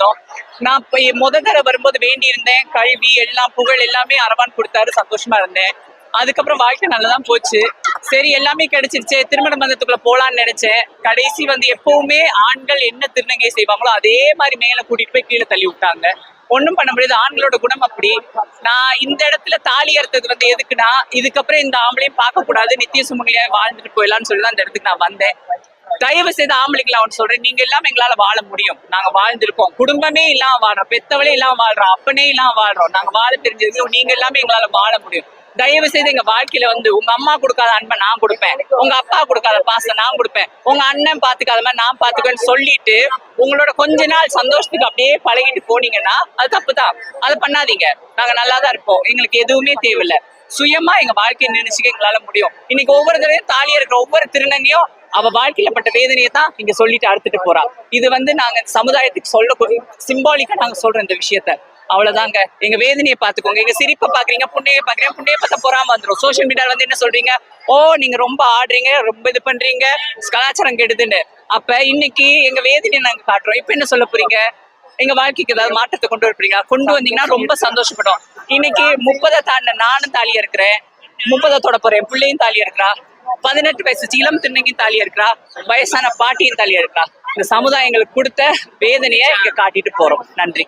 கொடுத்தோம். நான் இப்ப முத தடவை வரும்போது வேண்டி இருந்தேன் கல்வி எல்லாம் புகழ் எல்லாமே அரவான் கொடுத்தாரு. சந்தோஷமா இருந்தேன். அதுக்கப்புறம் வாழ்க்கை நல்லதான் போச்சு. சரி எல்லாமே கிடைச்சிருச்சு. திருமண பந்தத்துக்குள்ள போலான்னு நினைச்சேன். கடைசி வந்து எப்பவுமே ஆண்கள் என்ன திருநங்கை செய்வாங்களோ அதே மாதிரி மேல கூட்டிட்டு போய் கீழே தள்ளி விட்டாங்க. ஒண்ணும் பண்ண முடியாது. ஆண்களோட குணம் அப்படி. நான் இந்த இடத்துல தாலி அறுத்தது வந்து எதுக்குன்னா இதுக்கப்புறம் இந்த ஆம்பளையும் பார்க்கக்கூடாது. நித்திய சுமங்கலியா வாழ்ந்துட்டு போயிடலாம்னு சொல்லி தான் இந்த இடத்துக்கு நான் வந்தேன். தயவு செய்து ஆம்பளைக்கு அவன் சொல்றேன். நீங்க இல்லாம எங்களால வாழ முடியும். நாங்க வாழ்ந்திருக்கோம். குடும்பமே இல்லாம வாழ்றோம். பெத்தவளே இல்லாம வாழ்றோம். அப்பனே இல்லாம வாழ்றோம். நாங்க வாழ தெரிஞ்சிருக்கோம். நீங்க எல்லாமே எங்களால வாழ முடியும். தயவு செய்து எங்க வாழ்க்கையில வந்து உங்க அம்மா கொடுக்காத அன்பை நான் கொடுப்பேன். உங்க அப்பா கொடுக்காத பாசம் நான் கொடுப்பேன். உங்க அண்ணன் பாத்துக்காத மாதிரி நான் பாத்துக்கன்னு சொல்லிட்டு உங்களோட கொஞ்ச நாள் சந்தோஷத்துக்கு அப்படியே பழகிட்டு போனீங்கன்னா அது தப்பு தான் அதை பண்ணாதீங்க. நாங்க நல்லா தான் இருப்போம். எங்களுக்கு எதுவுமே தேவையில்லை. சுயமா எங்க வாழ்க்கையை நினைச்சுக்க எங்களால முடியும். இன்னைக்கு ஒவ்வொரு தடவையும் தாலியா இருக்கிற ஒவ்வொரு திருநங்கையும் அவ வாழ்க்கையில பட்ட வேதனையை தான் இங்க சொல்லிட்டு அறுத்துட்டு போறா. இது வந்து நாங்க சமுதாயத்துக்கு சொல்ல சிம்பாலிக்கா நாங்க சொல்றோம் இந்த விஷயத்த. அவ்வளவுதாங்க. எங்க வேதனையை பாத்துக்கோங்க எங்க சிரிப்பை பாக்குறீங்க புண்ணையை பாக்குறீங்க புண்ணையை பார்த்தா பொறாம வந்துரும். சோஷியல் மீடியால வந்து என்ன சொல்றீங்க? ஓ நீங்க ரொம்ப ஆடுறீங்க ரொம்ப இது பண்றீங்க கலாச்சாரம் கெடுதுன்னு. அப்ப இன்னைக்கு எங்க வேதனையை நாங்க காட்டுறோம். இப்ப என்ன சொல்ல போறீங்க? எங்க வாழ்க்கைக்கு ஏதாவது மாற்றத்தை கொண்டு வரப்பீங்க கொண்டு வந்தீங்கன்னா ரொம்ப சந்தோஷப்படும். இன்னைக்கு முப்பதை தாண்ட நானும் தாலியா இருக்கிறேன் முப்பதை தொட போறேன். பிள்ளையும் தாலியா இருக்கிறா பதினெட்டு வயசு இளம் திண்ணையும் தாலியா இருக்கிறா வயசான பாட்டியும் தாலியா இருக்கிறா இந்த சமுதாயங்களுக்கு கொடுத்த வேதனையை இங்க காட்டிட்டு போறோம். நன்றி.